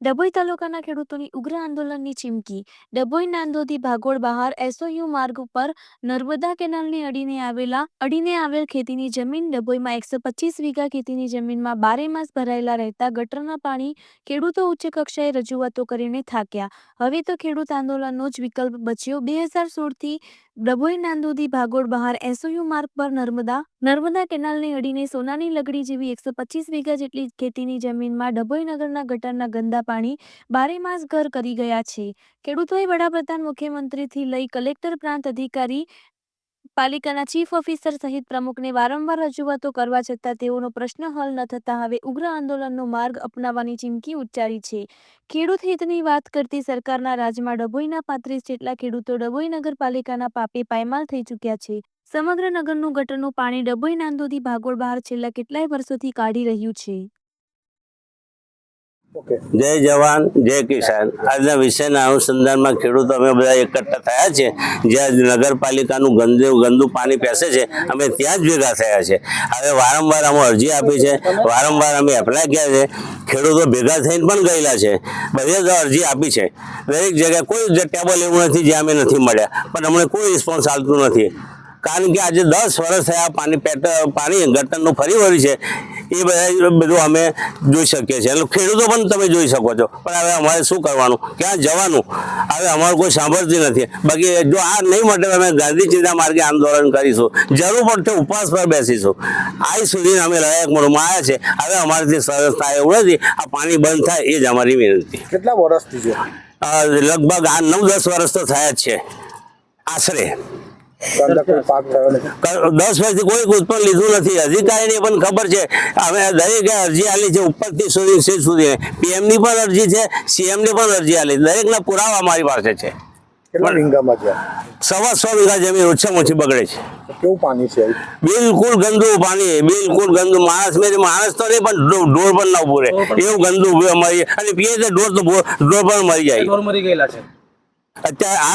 ડભોઈ તાલુકાના ખેડૂતોની ઉગ્ર આંદોલનની ચીમકી. ડભોઈ નાંદોદી ભાગોળ બહાર એસઓયુ માર્ગ ઉપર નર્મદા કેનાલને અડીને આવેલા, અડીને આવેલ ખેતીની જમીન ડભોઈમાં એકસો પચીસ વીઘા ખેતીની જમીનમાં બારે માસ ભરાયેલા રહેતા ગટરના પાણી ખેડૂતો ઉચ્ચ કક્ષાએ રજૂઆતો કરીને થાક્યા. હવે તો ખેડૂત આંદોલનનો જ વિકલ્પ બચ્યો. બે હજાર સોળથી ડભોઈ નાંદોદી ભાગોળ બહાર એસઓયુ માર્ગ પર નર્મદા નર્મદા કેનાલને અડીને સોનાની લગડી જેવી એકસો પચીસ વીઘા જેટલી ખેતીની જમીનમાં ડભોઈ નગરના ગટરના ગંદા પાણી બારે માસ ઘર કરી ગયા છે. ખેડૂતોએ વડાપ્રધાન, મુખ્યમંત્રીથી લઈ કલેક્ટર પ્રાંત અધિકારી પાલિકાના ચીફ ઓફિસર સહિત પ્રમુખને વારંવાર રજૂઆતો કરવા છતાં તેઓનો પ્રશ્ન હલ ન થતાં હવે ઉગ્ર આંદોલનનો માર્ગ અપનાવવાની ચીમકી ઉચ્ચારી છે. ખેડૂત હિતની વાત કરતી સરકારના રાજમાં ડભોઈના પાંત્રીસ જેટલા ખેડૂતો ડભોઈ નગરપાલિકાના પાપે પાયમાલ થઈ ચૂક્યા છે. સમગ્ર નગરનું ગટરનું પાણી ડભોઈ નાંદોદી ભાગોળ બહાર છેલ્લા કેટલાય વર્ષોથી કાઢી રહ્યું છે. જય જવાન, જય કિસાન. આજના વિષયના અનુસંધાનમાં ખેડૂતો અમે બધા એકઠા થયા છે જ્યાં નગરપાલિકાનું ગંદુ ગંદુ પાણી પેસે છે, અમે ત્યાં જ ભેગા થયા છે હવે વારંવાર અમે અરજી આપી છે. વારંવાર અમે એપ્લાય કર્યા છે. ખેડૂતો ભેગા થઈને પણ ગયેલા છે. બધે અરજી આપી છે. દરેક જગ્યાએ કોઈ ટેબલ એવું નથી જ્યાં અમે નથી મળ્યા. પણ અમને કોઈ રિસ્પોન્સ આવતું નથી. કારણ કે આજે દસ વર્ષ થયા પાણી પેટ, પાણી ગટરનું ફરી વળ્યું છે. એ બધા બધું અમે જોઈ શકીએ છીએ. એટલે ખેડૂતો પણ તમે જોઈ શકો છો. પણ હવે અમારે શું કરવાનું? ક્યાં જવાનું? હવે અમારું કોઈ સાંભળતી નથી. બાકી જો આ નહીં માટે અમે ગાંધી ચિંતા માર્ગે આંદોલન કરીશું. જરૂર પડશે ઉપવાસ પર બેસીશું. આજ સુધી અમે લડાયક મોડમાં આવ્યા છે. હવે અમારાથી સરસ થાય એવું નથી. આ પાણી બંધ થાય એ જ અમારી વિનંતી. કેટલા વર્ષથી છે? લગભગ આ નવ દસ વર્ષ તો થયા જ છે. આશરે. દસ વર્ષથી કોઈ ઉત્પન્ન લીધું નથી. અધિકારીને પણ ખબર છે. અમે દરેકે અરજી આલી છે ઉપરથી સુધી સીટ સુધી. પીએમની પણ અરજી છે સીએમની પણ અરજી આલી. દરેકના પુરાવા મારી પાસે છે. કેટલા વીંગામાં છે? સવા સો વીઘા જમીન ઓછામાં ઓછી બગડે છે. કેવું પાણી છે? બિલકુલ ગંદુ પાણી બિલકુલ ગંદુ. માણસ માણસ તો નહીં પણ ઢોર પણ ના ઉભું રહે. એવું ગંદુ મરી અને પીએ તો ઢોર તો ઢોર પણ મરી જાય. મરી ગયેલા છે. અત્યારે આ